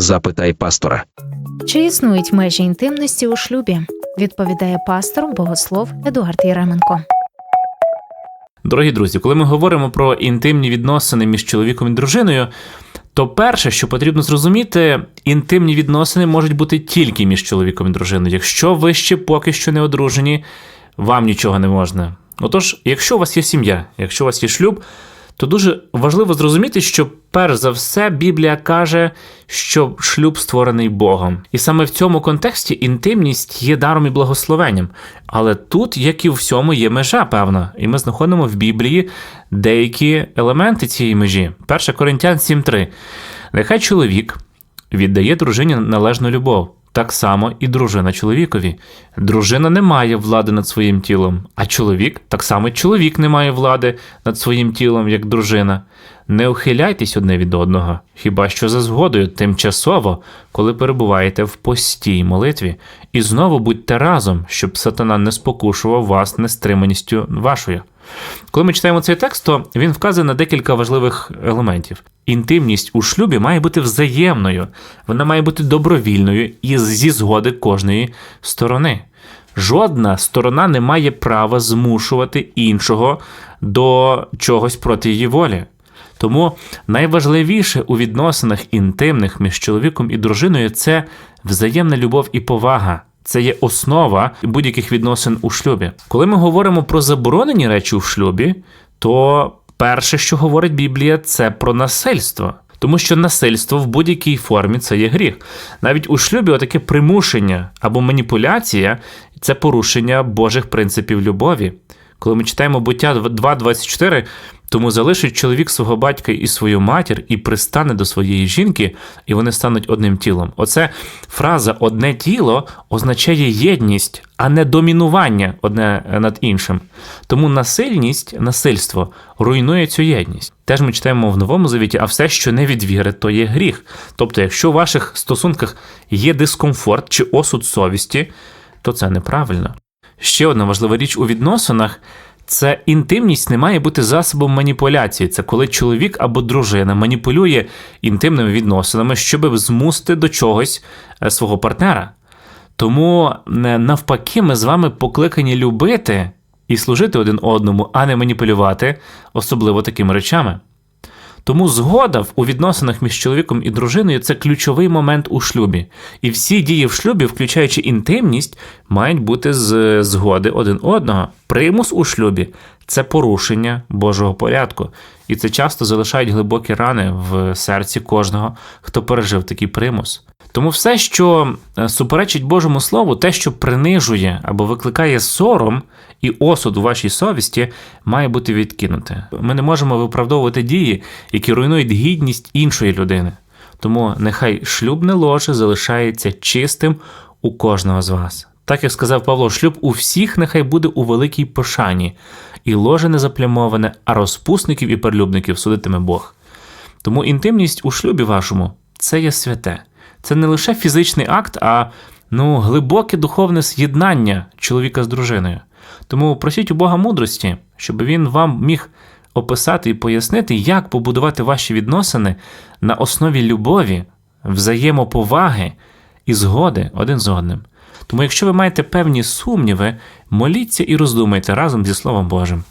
Запитай пастора. Чи існують межі інтимності у шлюбі? Відповідає пастор богослов Едуард Єременко. Дорогі друзі, коли ми говоримо про інтимні відносини між чоловіком і дружиною, то перше, що потрібно зрозуміти, інтимні відносини можуть бути тільки між чоловіком і дружиною. Якщо ви ще поки що не одружені, вам нічого не можна. Отож, якщо у вас є сім'я, якщо у вас є шлюб, то дуже важливо зрозуміти, що перш за все Біблія каже, що шлюб створений Богом. І саме в цьому контексті інтимність є даром і благословенням. Але тут, як і у всьому, є межа, певна. І ми знаходимо в Біблії деякі елементи цієї межі. 1 Коринтян 7.3. Нехай чоловік віддає дружині належну любов. Так само і дружина чоловікові. Дружина не має влади над своїм тілом, а чоловік так само чоловік не має влади над своїм тілом, як дружина. Не ухиляйтесь одне від одного, хіба що за згодою, тимчасово, коли перебуваєте в постій молитві, і знову будьте разом, щоб сатана не спокушував вас нестриманістю вашою. Коли ми читаємо цей текст, то він вказує на декілька важливих елементів. Інтимність у шлюбі має бути взаємною, вона має бути добровільною і зі згоди кожної сторони. Жодна сторона не має права змушувати іншого до чогось проти її волі. Тому найважливіше у відносинах інтимних між чоловіком і дружиною це взаємна любов і повага. Це є основа будь-яких відносин у шлюбі. Коли ми говоримо про заборонені речі у шлюбі, то перше, що говорить Біблія, це про насильство. Тому що насильство в будь-якій формі це є гріх. Навіть у шлюбі отаке примушення або маніпуляція це порушення Божих принципів любові. Коли ми читаємо буття 2.24, тому залишить чоловік свого батька і свою матір і пристане до своєї жінки, і вони стануть одним тілом. Оце фраза одне тіло означає єдність, а не домінування одне над іншим. Тому насильність, насильство руйнує цю єдність. Теж ми читаємо в новому завіті, а все, що не від віри, то є гріх. Тобто, якщо у ваших стосунках є дискомфорт чи осуд совісті, то це неправильно. Ще одна важлива річ у відносинах це інтимність не має бути засобом маніпуляції. Це коли чоловік або дружина маніпулює інтимними відносинами, щоб змусити до чогось е, свого партнера. Тому е, навпаки, ми з вами покликані любити і служити один одному, а не маніпулювати, особливо такими речами. Тому згода у відносинах між чоловіком і дружиною це ключовий момент у шлюбі. І всі дії в шлюбі, включаючи інтимність, мають бути з згоди один одного. Примус у шлюбі це порушення Божого порядку. І це часто залишають глибокі рани в серці кожного, хто пережив такий примус. Тому все, що е, суперечить Божому Слову, те, що принижує або викликає сором і осуд у вашій совісті, має бути відкинуте. Ми не можемо виправдовувати дії, які руйнують гідність іншої людини. Тому нехай шлюбне ложе залишається чистим у кожного з вас. Так як сказав Павло, шлюб у всіх нехай буде у великій пошані, і ложе не заплямоване, а розпусників і перелюбників судитиме Бог. Тому інтимність у шлюбі вашому це є святе. Це не лише фізичний акт, а ну, глибоке духовне з'єднання чоловіка з дружиною. Тому просіть у Бога мудрості, щоб він вам міг описати і пояснити, як побудувати ваші відносини на основі любові, взаємоповаги і згоди один з одним. Тому, якщо ви маєте певні сумніви, моліться і роздумайте разом зі Словом Божим.